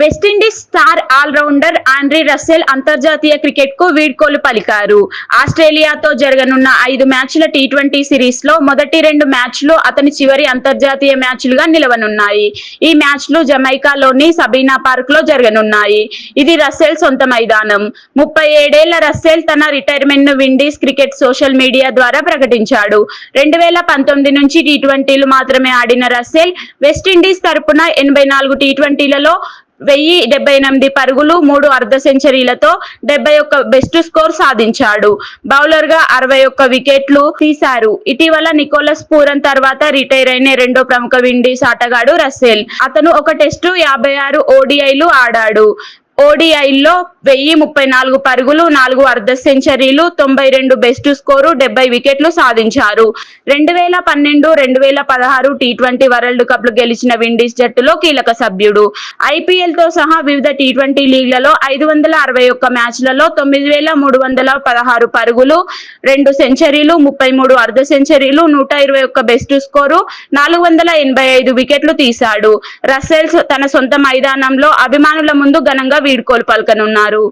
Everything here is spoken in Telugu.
West Indies star all rounder Andre Russell అంతర్జాతీయ క్రికెట్కు వీడ్కోలు పలికారు. ఆస్ట్రేలియాతో జరగనున్న ఐదు మ్యాచ్ల టీ ట్వంటీ సిరీస్లో మొదటి రెండు మ్యాచ్లు అతని చివరి అంతర్జాతీయ మ్యాచ్లుగా నిలవనున్నాయి. ఈ మ్యాచ్లు జమైకాలోని సబీనా పార్క్లో జరగనున్నాయి. ఇది రస్సెల్ సొంత మైదానం. ముప్పై ఏడేళ్ళ రస్సెల్ తన రిటైర్మెంట్ను విండీస్ క్రికెట్ సోషల్ మీడియా ద్వారా ప్రకటించాడు. రెండు వేల పంతొమ్మిది నుంచి టీ ట్వంటీలు మాత్రమే ఆడిన రస్సెల్ వెస్టిండీస్ తరపున ఎనభై నాలుగు టీ ట్వంటీలలో వెయ్యి డెబ్బై ఎనిమిది పరుగులు మూడు అర్ధ సెంచరీలతో డెబ్బై ఒక్క బెస్ట్ స్కోర్ సాధించాడు. బౌలర్గా అరవై ఒక్క వికెట్లు తీశారు. ఇటీవల నికోలస్ పూరన్ తర్వాత రిటైర్ అయిన రెండో ప్రముఖ విండీస్ ఆటగాడు రస్సెల్. అతను ఒక టెస్టు యాభై ఆరు ఓడిఐలు ఆడాడు. ఓడిఐల్లో వెయ్యి ముప్పై నాలుగు పరుగులు నాలుగు అర్ధ సెంచరీలు తొంభై రెండు బెస్ట్ స్కోరు డెబ్బై వికెట్లు సాధించారు. రెండు వేల పన్నెండు రెండు వేల పదహారు టీ ట్వంటీ వరల్డ్ కప్లు గెలిచిన విండీస్ జట్టులో కీలక సభ్యుడు. ఐపీఎల్తో సహా వివిధ టీ ట్వంటీ లీగ్లలో ఐదు వందల అరవై ఒక్క మ్యాచ్లలో తొమ్మిది వేల మూడు వందల పదహారు పరుగులు రెండు సెంచరీలు ముప్పై మూడు అర్ధ సెంచరీలు నూట ఇరవై ఒక్క బెస్ట్ స్కోరు నాలుగు వందల ఎనభై ఐదు వికెట్లు తీశాడు. రస్సెల్స్ తన సొంత మైదానంలో అభిమానుల ముందు ఘనంగా వీడ్కోలు పలకనున్నారు